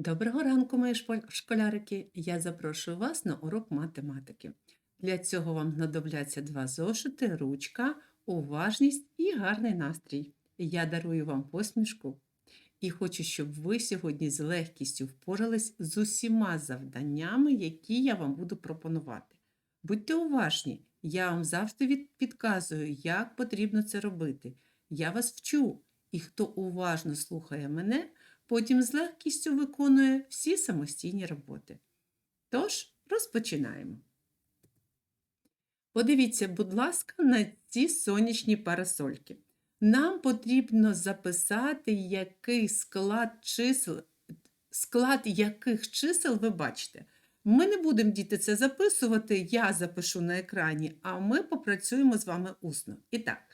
Доброго ранку, мої школярики! Я запрошую вас на урок математики. Для цього вам знадобляться два зошити, ручка, уважність і гарний настрій. Я дарую вам посмішку і хочу, щоб ви сьогодні з легкістю впорались з усіма завданнями, які я вам буду пропонувати. Будьте уважні, я вам завжди підказую, як потрібно це робити. Я вас вчу, і хто уважно слухає мене, потім з легкістю виконує всі самостійні роботи. Тож, розпочинаємо. Подивіться, будь ласка, на ці сонячні парасольки. Нам потрібно записати, який склад чисел, склад яких чисел ви бачите. Ми не будемо діти це записувати, я запишу на екрані, а ми попрацюємо з вами усно. І так,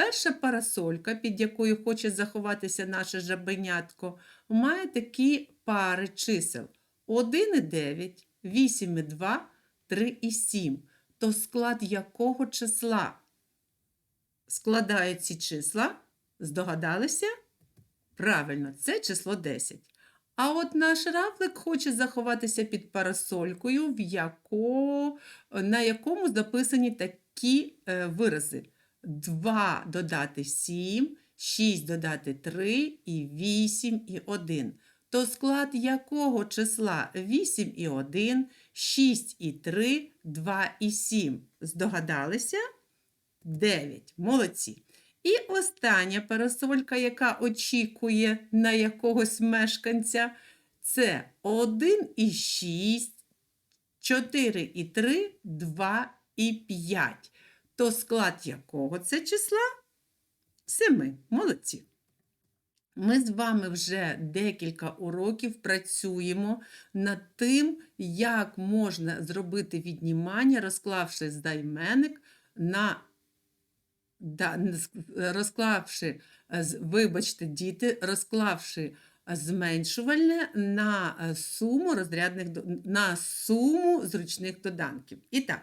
перша парасолька, під якою хоче заховатися наше жабенятко, має такі пари чисел 1,9, 8,2, 3,7. То склад якого числа складають ці числа? Здогадалися? Правильно, це число 10. А от наш равлик хоче заховатися під парасолькою, в яко... на якому записані такі е, вирази. 2 додати 7, 6 додати 3 і 8 і 1. То склад якого числа 8 і 1, 6 і 3, 2 і 7. Здогадалися? 9. Молодці. І остання парасолька, яка очікує на якогось мешканця, це 1 і 6, 4 і 3, 2 і 5. То склад якого це числа? 7. Молодці. Ми з вами вже декілька уроків працюємо над тим, як можна зробити віднімання, розклавши займенник на розклавши, вибачте, діти, розклавши зменшувальне на е, суму розрядних на суму зручних доданків. І так,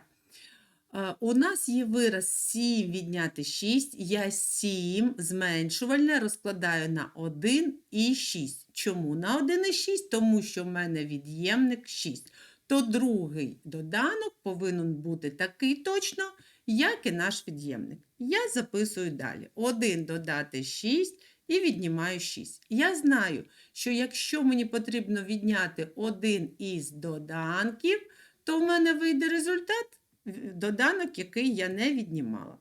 у нас є вираз 7 відняти 6. Я 7 зменшувальне розкладаю на 1 і 6. Чому на 1 і 6? Тому що в мене від'ємник 6. То другий доданок повинен бути такий точно, як і наш від'ємник. Я записую далі. 1 додати 6 і віднімаю 6. Я знаю, що якщо мені потрібно відняти один із доданків, то в мене вийде результат доданок, який я не віднімала.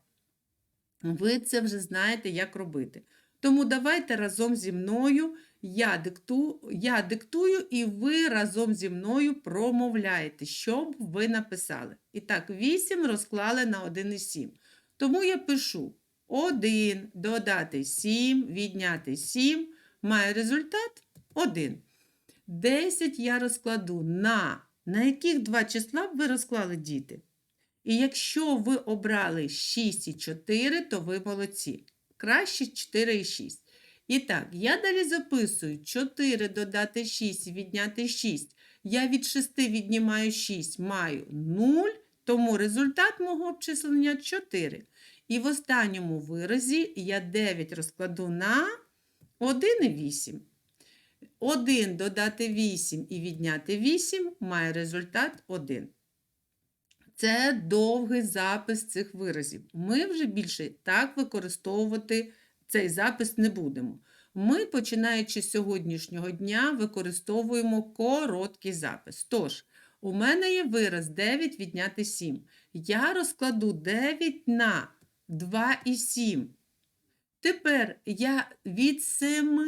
Ви це вже знаєте, як робити. Тому давайте разом зі мною я, дикту, я диктую, і ви разом зі мною промовляєте, що б ви написали. І так, 8 розклали на 1,7. Тому я пишу 1 додати 7, відняти 7, має результат 1. 10 я розкладу на. На яких два числа б ви розклали діти? І якщо ви обрали 6 і 4, то ви молодці. Краще 4 і 6. І так, я далі записую 4 додати 6 і відняти 6. Я від 6 віднімаю 6, маю 0, тому результат мого обчислення 4. І в останньому виразі я 9 розкладу на 1 і 8. 1 додати 8 і відняти 8 має результат 1. Це довгий запис цих виразів. Ми вже більше так використовувати цей запис не будемо. Ми, починаючи з сьогоднішнього дня, використовуємо короткий запис. Тож, у мене є вираз 9 відняти 7. Я розкладу 9 на 2 і 7. Тепер я від 7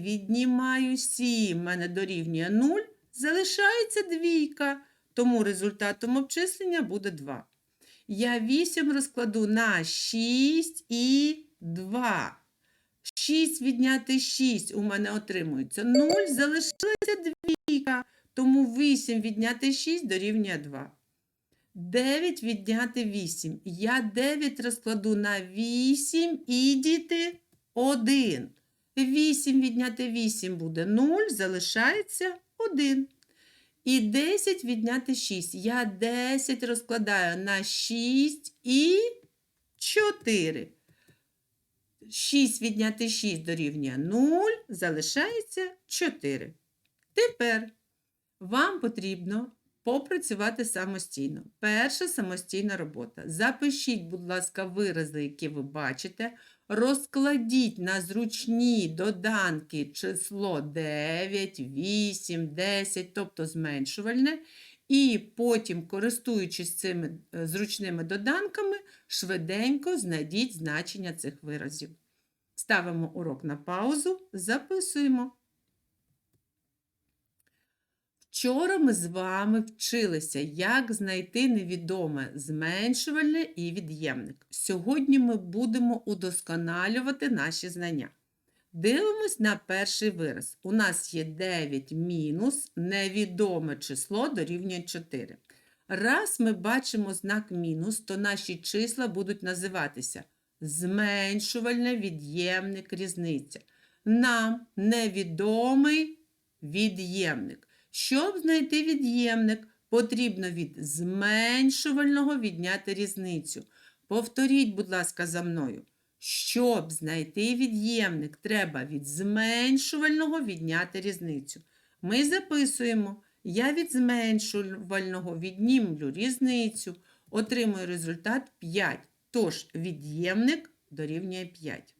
віднімаю 7, мене дорівнює 0, залишається двійка, тому результатом обчислення буде 2. Я 8 розкладу на 6 і 2. 6 відняти 6 у мене отримується 0, залишилася двійка, тому 8 відняти 6 дорівнює 2. 9 відняти 8. Я 9 розкладу на 8 і діти 1. 8 відняти 8 буде 0, залишається 1. І 10 відняти 6. Я 10 розкладаю на 6 і 4. 6 відняти 6 дорівнює 0, залишається 4. Тепер вам потрібно попрацювати самостійно. Перша самостійна робота. Запишіть, будь ласка, вирази, які ви бачите. Розкладіть на зручні доданки число 9, 8, 10, тобто зменшувальне. І потім, користуючись цими е, зручними доданками, швиденько знайдіть значення цих виразів. Ставимо урок на паузу, записуємо. Вчора ми з вами вчилися, як знайти невідоме зменшувальне і від'ємник. Сьогодні ми будемо удосконалювати наші знання. Дивимось на перший вираз. У нас є 9 мінус невідоме число дорівнює 4. Раз ми бачимо знак мінус, то наші числа будуть називатися зменшувальне від'ємник різниця. Нам невідомий від'ємник. Щоб знайти від'ємник, потрібно від зменшувального відняти різницю. Повторіть, будь ласка, за мною. Щоб знайти від'ємник, треба від зменшувального відняти різницю. Ми записуємо, я від зменшувального віднімлю різницю, отримую результат 5. Тож від'ємник дорівнює 5.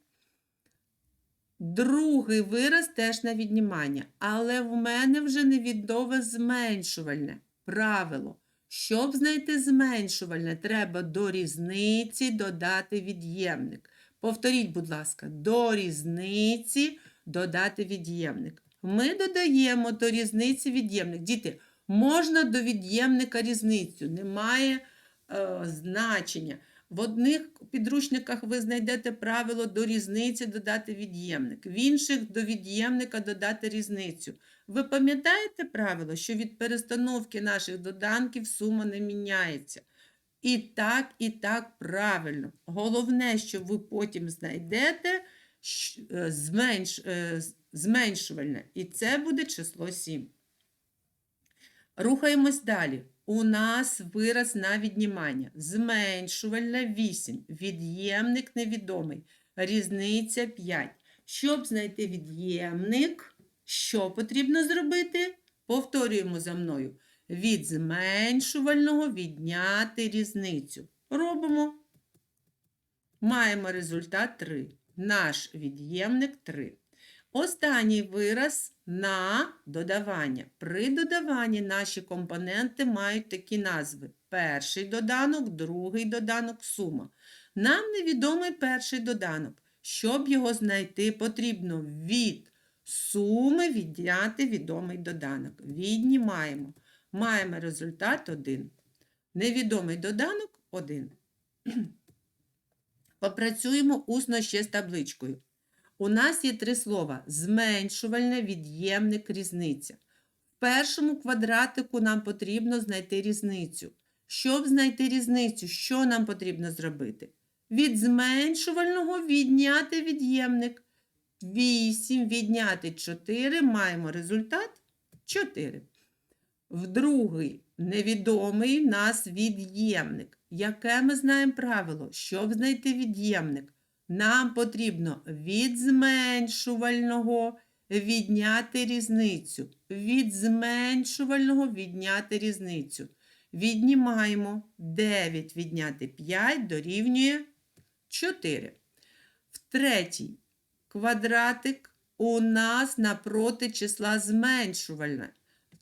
Другий вираз теж на віднімання, але в мене вже невідоме зменшувальне. Правило. Щоб знайти зменшувальне, треба до різниці додати від'ємник. Повторіть, будь ласка, до різниці додати від'ємник. Ми додаємо до різниці від'ємник. Діти, можна до від'ємника різницю, немає е, значення. В одних підручниках ви знайдете правило до різниці додати від'ємник, в інших до від'ємника додати різницю. Ви пам'ятаєте правило, що від перестановки наших доданків сума не міняється? І так, і так правильно. Головне, що ви потім знайдете е, зменш, е, зменшувальне, і це буде число 7. Рухаємось далі. У нас вираз на віднімання. Зменшувальне 8. Від'ємник невідомий. Різниця 5. Щоб знайти від'ємник, що потрібно зробити? Повторюємо за мною. Від зменшувального відняти різницю. Робимо. Маємо результат 3. Наш від'ємник 3. Останній вираз на додавання. При додаванні наші компоненти мають такі назви: перший доданок, другий доданок, сума. Нам невідомий перший доданок. Щоб його знайти, потрібно від суми відняти відомий доданок. Віднімаємо. Маємо результат 1. Невідомий доданок 1. Попрацюємо усно ще з табличкою. У нас є три слова: зменшувальне, від'ємник, різниця. В першому квадратику нам потрібно знайти різницю. Щоб знайти різницю, що нам потрібно зробити? Від зменшувального відняти від'ємник. 8 відняти 4 маємо результат 4. В другий невідомий нас від'ємник. Яке ми знаємо правило? Щоб знайти від'ємник, нам потрібно від зменшувального відняти різницю. Від зменшувального відняти різницю. Віднімаємо 9 відняти 5 дорівнює 4. В третій квадратик у нас напроти числа зменшувальне.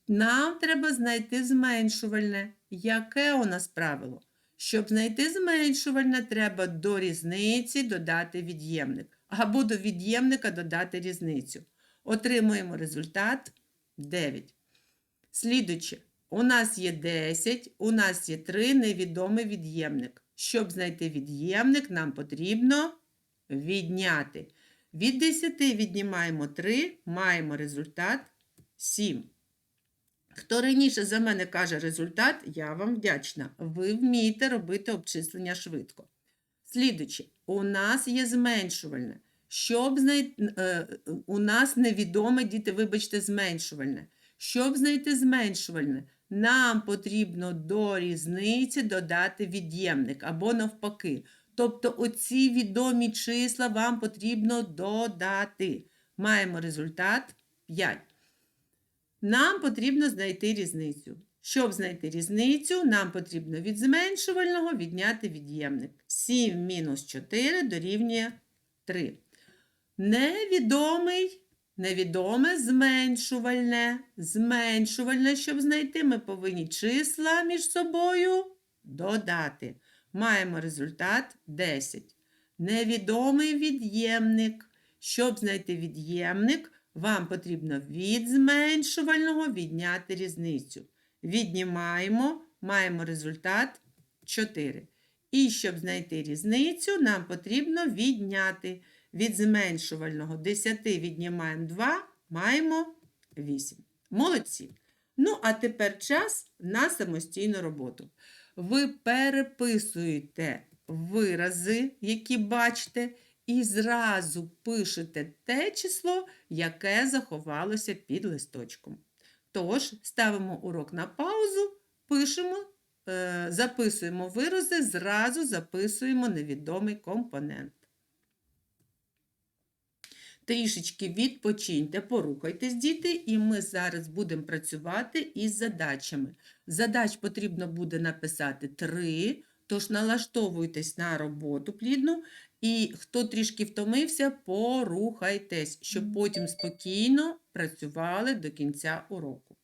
Нам треба знайти зменшувальне. Яке у нас правило? Щоб знайти зменшувальне, треба до різниці додати від'ємник. Або до від'ємника додати різницю. Отримуємо результат 9. Слідуючи, у нас є 10, у нас є 3 невідомий від'ємник. Щоб знайти від'ємник, нам потрібно відняти. Від 10 віднімаємо 3, маємо результат 7. Хто раніше за мене каже результат, я вам вдячна. Ви вмієте робити обчислення швидко. Слідуючи, у нас є зменшувальне. Щоб знайти, е, у нас невідоме, діти, вибачте, зменшувальне. Щоб знайти зменшувальне, нам потрібно до різниці додати від'ємник або навпаки. Тобто оці відомі числа вам потрібно додати. Маємо результат 5. Нам потрібно знайти різницю. Щоб знайти різницю, нам потрібно від зменшувального відняти від'ємник. 7 мінус 4 дорівнює 3. Невідомий, невідоме зменшувальне. Зменшувальне, щоб знайти, ми повинні числа між собою додати. Маємо результат 10. Невідомий від'ємник. Щоб знайти від'ємник, вам потрібно від зменшувального відняти різницю. Віднімаємо, маємо результат 4. І щоб знайти різницю, нам потрібно відняти від зменшувального 10 віднімаємо 2, маємо 8. Молодці. Ну, а тепер час на самостійну роботу. Ви переписуєте вирази, які бачите, і зразу пишете те число, яке заховалося під листочком. Тож, ставимо урок на паузу, пишемо, е, записуємо вирази, зразу записуємо невідомий компонент. Трішечки відпочиньте, порухайтесь, діти, і ми зараз будемо працювати із задачами. Задач потрібно буде написати три, тож налаштовуйтесь на роботу плідну, і хто трішки втомився, порухайтесь, щоб потім спокійно працювали до кінця уроку.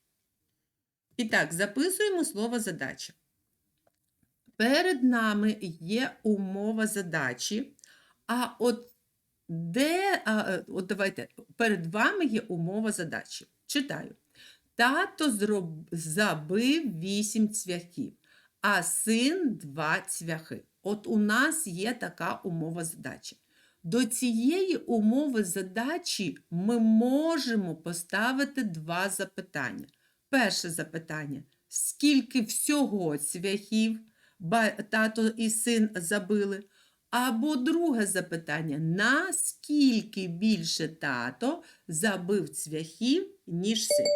І так, записуємо слово задача. Перед нами є умова задачі, а от де, а, е, от давайте, перед вами є умова задачі. Читаю. Тато зроб... забив вісім цвяхів, а син два цвяхи. От у нас є така умова задачі. До цієї умови задачі ми можемо поставити два запитання. Перше запитання: скільки всього цвяхів тато і син забили? Або друге запитання: наскільки більше тато забив цвяхів, ніж син?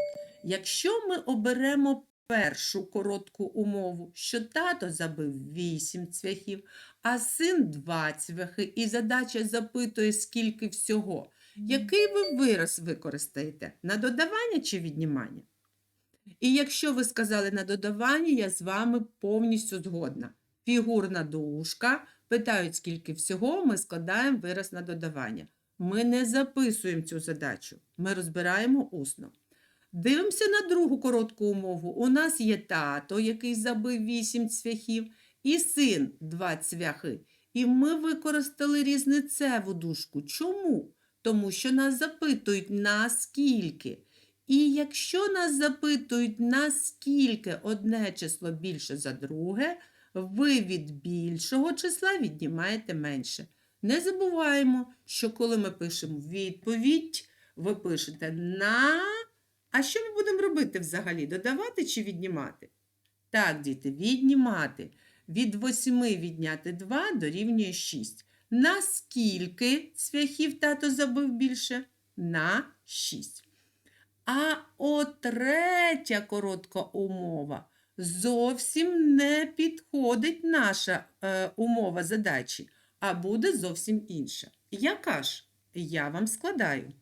Якщо ми оберемо першу коротку умову, що тато забив 8 цвяхів, а син 2 цвяхи, і задача запитує, скільки всього, який ви вираз використаєте? На додавання чи віднімання? І якщо ви сказали на додавання, я з вами повністю згодна. Фігурна дужка. Питають, скільки всього, ми складаємо вираз на додавання. Ми не записуємо цю задачу, ми розбираємо усно. Дивимося на другу коротку умову. У нас є тато, який забив 8 цвяхів, і син 2 цвяхи. І ми використали різницеву дужку. Чому? Тому що нас запитують наскільки. І якщо нас запитують, наскільки одне число більше за друге, ви від більшого числа віднімаєте менше. Не забуваємо, що коли ми пишемо відповідь, ви пишете на. А що ми будемо робити взагалі? Додавати чи віднімати? Так, діти, віднімати. Від 8 відняти 2 дорівнює 6. Наскільки цвяхів тато забив більше? На 6. А от третя коротка умова зовсім не підходить наша е, умова задачі, а буде зовсім інша. Яка ж? Я вам складаю.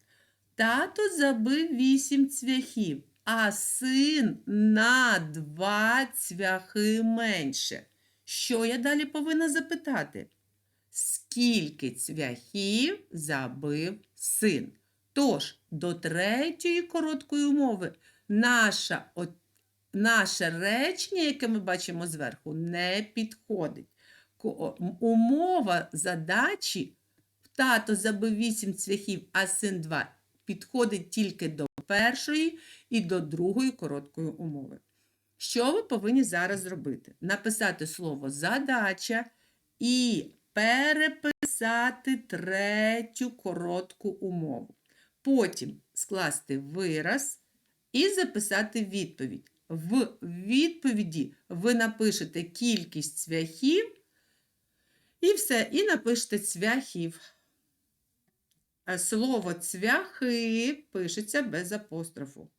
Тато забив вісім цвяхів, а син на два цвяхи менше. Що я далі повинна запитати? Скільки цвяхів забив син? Тож, до третьої короткої умови наша, от, наше речення, яке ми бачимо зверху, не підходить. Умова задачі тато забив 8 цвяхів, а син 2 підходить тільки до першої і до другої короткої умови. Що ви повинні зараз зробити? Написати слово задача і переписати третю коротку умову. Потім скласти вираз і записати відповідь. В відповіді ви напишете кількість цвяхів і все, і напишете цвяхів. А Слово цвяхи пишеться без апострофу.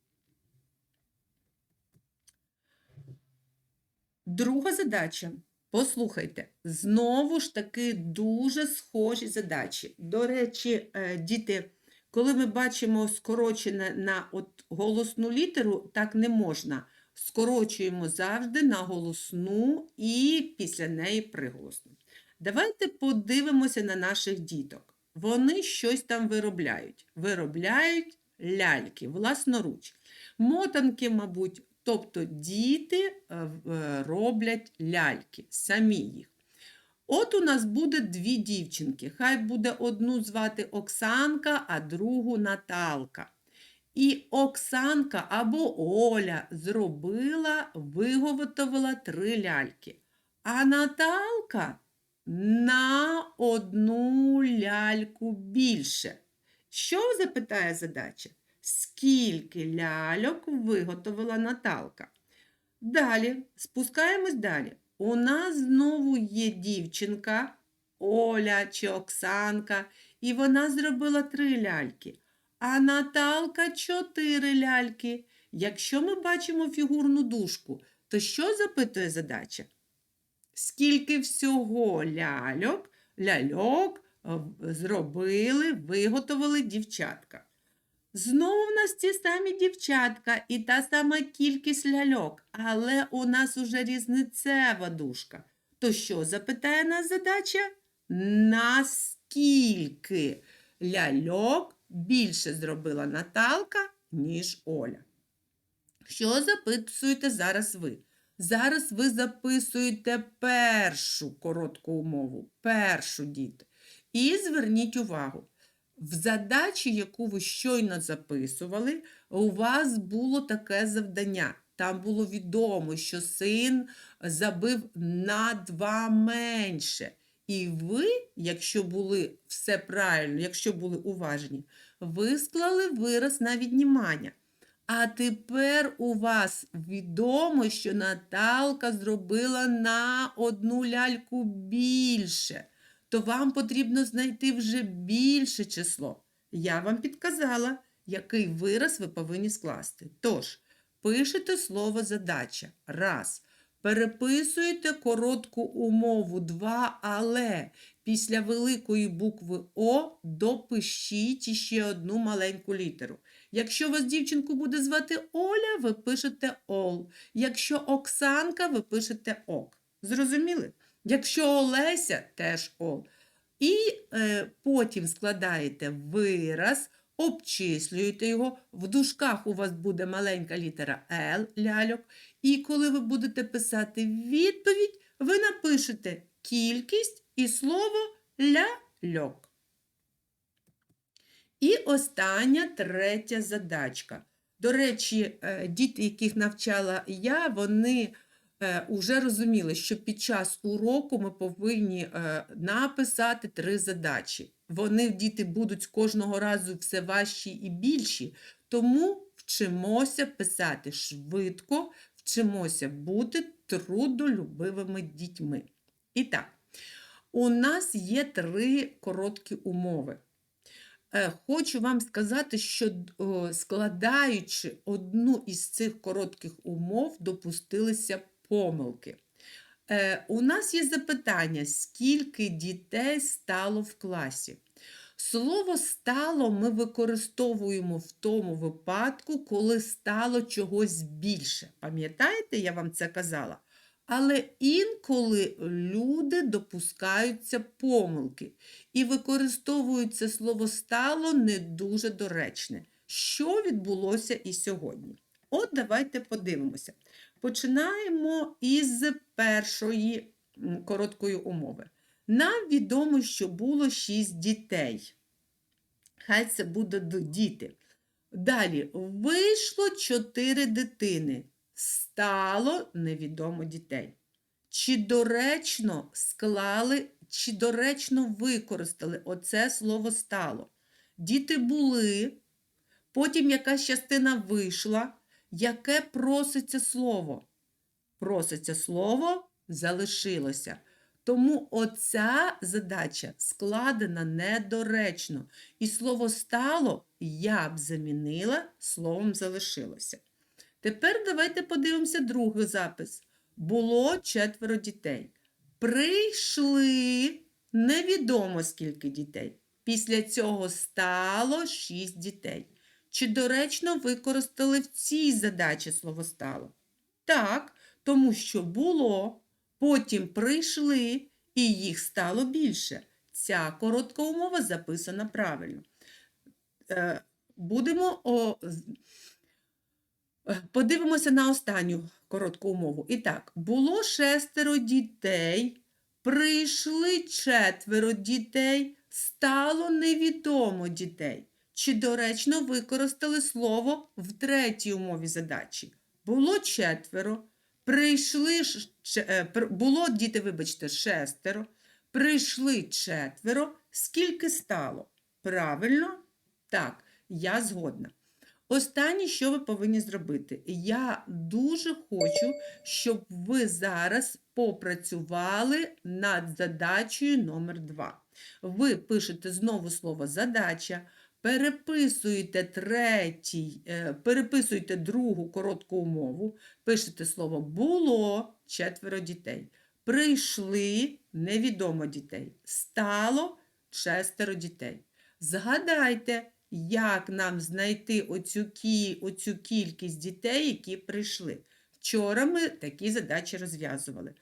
Друга задача. Послухайте, знову ж таки дуже схожі задачі. До речі, е, діти, Коли ми бачимо скорочене на от голосну літеру, так не можна. Скорочуємо завжди на голосну і після неї приголосну. Давайте подивимося на наших діток. Вони щось там виробляють. Виробляють ляльки власноруч. Мотанки, мабуть, тобто діти е, е, роблять ляльки, самі їх. От у нас буде дві дівчинки. Хай буде одну звати Оксанка, а другу Наталка. І Оксанка або Оля зробила, виготовила три ляльки. А Наталка на одну ляльку більше. Що запитає задача? Скільки ляльок виготовила Наталка? Далі, спускаємось далі. У нас знову є дівчинка Оля чи Оксанка, і вона зробила три ляльки. А Наталка чотири ляльки. Якщо ми бачимо фігурну дужку, то що запитує задача? Скільки всього ляльок, ляльок е, зробили, виготовили дівчатка? Знову в нас ті самі дівчатка і та сама кількість ляльок, але у нас уже різницева дужка. То що запитає нас задача? Наскільки ляльок більше зробила Наталка, ніж Оля? Що записуєте зараз ви? Зараз ви записуєте першу коротку умову, першу діти. І зверніть увагу. В задачі, яку ви щойно записували, у вас було таке завдання. Там було відомо, що син забив на два менше. І ви, якщо були все правильно, якщо були уважні, ви склали вираз на віднімання. А тепер у вас відомо, що Наталка зробила на одну ляльку більше то вам потрібно знайти вже більше число. Я вам підказала, який вираз ви повинні скласти. Тож, пишете слово задача. Раз. Переписуєте коротку умову 2, але після великої букви О допишіть іще одну маленьку літеру. Якщо вас дівчинку буде звати Оля, ви пишете Ол. Якщо Оксанка, ви пишете Ок. Зрозуміли? Якщо Олеся, теж Ол. І е, потім складаєте вираз, обчислюєте його. В дужках у вас буде маленька літера Л ляльок. І коли ви будете писати відповідь, ви напишете кількість і слово ляльок. І остання третя задачка. До речі, е, діти, яких навчала я, вони вже розуміли, що під час уроку ми повинні е, написати три задачі. Вони, діти, будуть кожного разу все важчі і більші, тому вчимося писати швидко, вчимося бути трудолюбивими дітьми. І так, у нас є три короткі умови. Е, Хочу вам сказати, що складаючи одну із цих коротких умов, допустилися помилки. Е, У нас є запитання, скільки дітей стало в класі. Слово стало ми використовуємо в тому випадку, коли стало чогось більше. Пам'ятаєте, я вам це казала? Але інколи люди допускаються помилки і використовують це слово стало не дуже доречне. Що відбулося і сьогодні? От давайте подивимося. Починаємо із першої короткої умови. Нам відомо, що було шість дітей. Хай це буде діти. Далі вийшло чотири дитини. Стало невідомо дітей. Чи доречно склали, чи доречно використали оце слово стало? Діти були, потім якась частина вийшла. Яке проситься слово? Проситься слово залишилося. Тому оця задача складена недоречно. І слово стало я б замінила словом залишилося. Тепер давайте подивимося другий запис. Було четверо дітей. Прийшли невідомо скільки дітей. Після цього стало 6 дітей. Чи доречно використали в цій задачі слово стало? Так, тому що було, потім прийшли, і їх стало більше. Ця коротка умова записана правильно. Е, Будемо подивимося на останню коротку умову. І так, було шестеро дітей, прийшли четверо дітей, стало невідомо дітей. Чи доречно використали слово в третій умові задачі? Було четверо, прийшли е, було діти, вибачте, шестеро, прийшли четверо. Скільки стало? Правильно? Так, я згодна. Останнє, що ви повинні зробити, я дуже хочу, щоб ви зараз попрацювали над задачею номер 2. Ви пишете знову слово задача, переписуєте третій, е, переписуєте другу коротку умову, пишете слово було четверо дітей. Прийшли невідомо дітей. Стало шестеро дітей. Згадайте, як нам знайти оцю, кі, оцю кількість дітей, які прийшли. Вчора ми такі задачі розв'язували.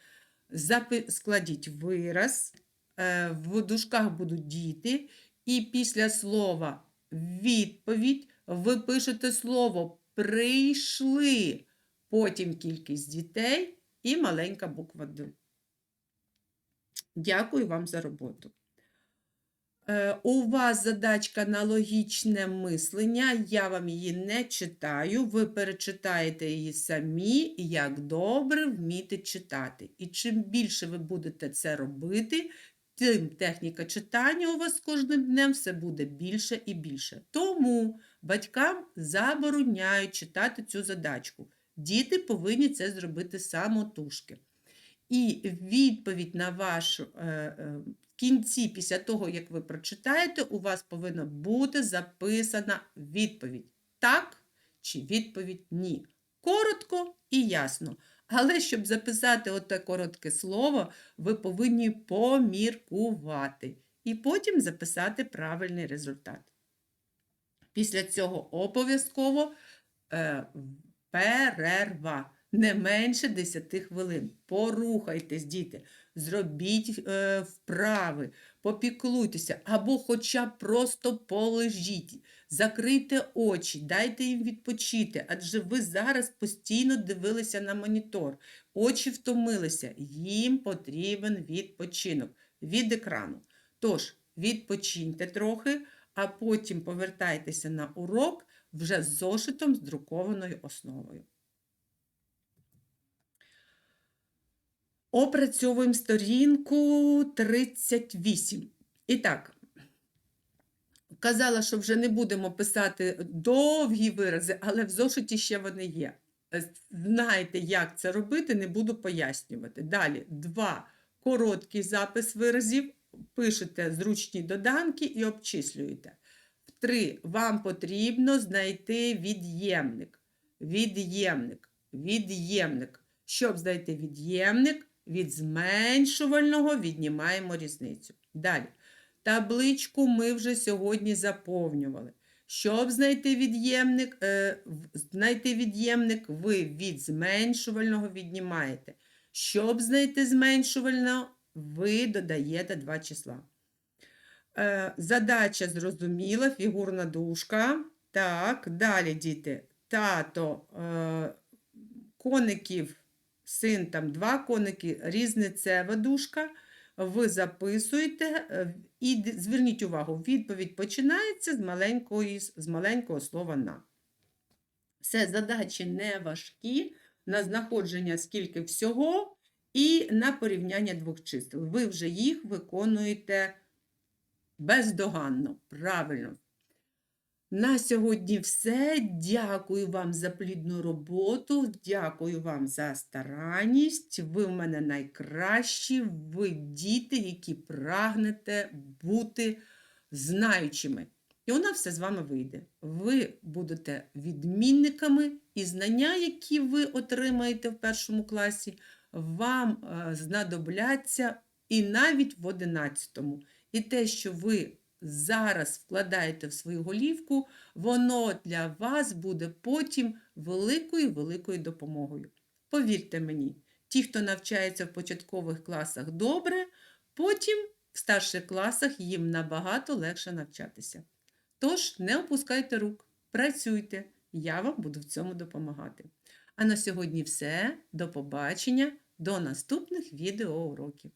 Складіть вираз, е, в дужках будуть діти, і після слова відповідь ви пишете слово прийшли, потім кількість дітей і маленька буква Д. Дякую вам за роботу. Е, У вас задачка на логічне мислення, я вам її не читаю, ви перечитаєте її самі, як добре вміти читати. І чим більше ви будете це робити, тим техніка читання у вас кожним днем все буде більше і більше. Тому батькам забороняють читати цю задачку. Діти повинні це зробити самотужки. І відповідь на вашу е, е, кінці, після того, як ви прочитаєте, у вас повинна бути записана відповідь так чи відповідь ні. Коротко і ясно. Але щоб записати оте коротке слово, ви повинні поміркувати і потім записати правильний результат. Після цього обов'язково е, перерва. Не менше 10 хвилин. Порухайтесь, діти, зробіть е, вправи, попіклуйтеся, або хоча б просто полежіть, закрийте очі, дайте їм відпочити, адже ви зараз постійно дивилися на монітор, очі втомилися, їм потрібен відпочинок від екрану. Тож, відпочиньте трохи, а потім повертайтеся на урок вже з зошитом з друкованою основою. Опрацьовуємо сторінку 38. І так, казала, що вже не будемо писати довгі вирази, але в зошиті ще вони є. Е, Знаєте, як це робити, не буду пояснювати. Далі, два короткий запис виразів, пишете зручні доданки і обчислюєте. Три. Вам потрібно знайти від'ємник. Від'ємник. Від'ємник. Щоб знайти від'ємник, від зменшувального віднімаємо різницю. Далі. Табличку ми вже сьогодні заповнювали. Щоб знайти від'ємник, е, знайти від'ємник, ви від зменшувального віднімаєте. Щоб знайти зменшувального, ви додаєте два числа. Е, задача зрозуміла, фігурна дужка. Так, далі, діти. Тато е, коників, син там два коники, різницева дужка. Ви записуєте е, і зверніть увагу, відповідь починається з, маленької, с- з маленького слова на. Все, задачі не важкі, на знаходження скільки всього і на порівняння двох чисел. Ви вже їх виконуєте бездоганно, правильно. На сьогодні все. Дякую вам за плідну роботу. Дякую вам за старанність. Ви в мене найкращі. Ви діти, які прагнете бути знаючими. І вона все з вами вийде. Ви будете відмінниками, і знання, які ви отримаєте в першому класі, вам е, знадобляться і навіть в одинадцятому. І те, що ви зараз вкладаєте в свою голівку, воно для вас буде потім великою-великою допомогою. Повірте мені, ті, хто навчається в початкових класах добре, потім в старших класах їм набагато легше навчатися. Тож не опускайте рук, працюйте, я вам буду в цьому допомагати. А на сьогодні все. До побачення, до наступних відеоуроків.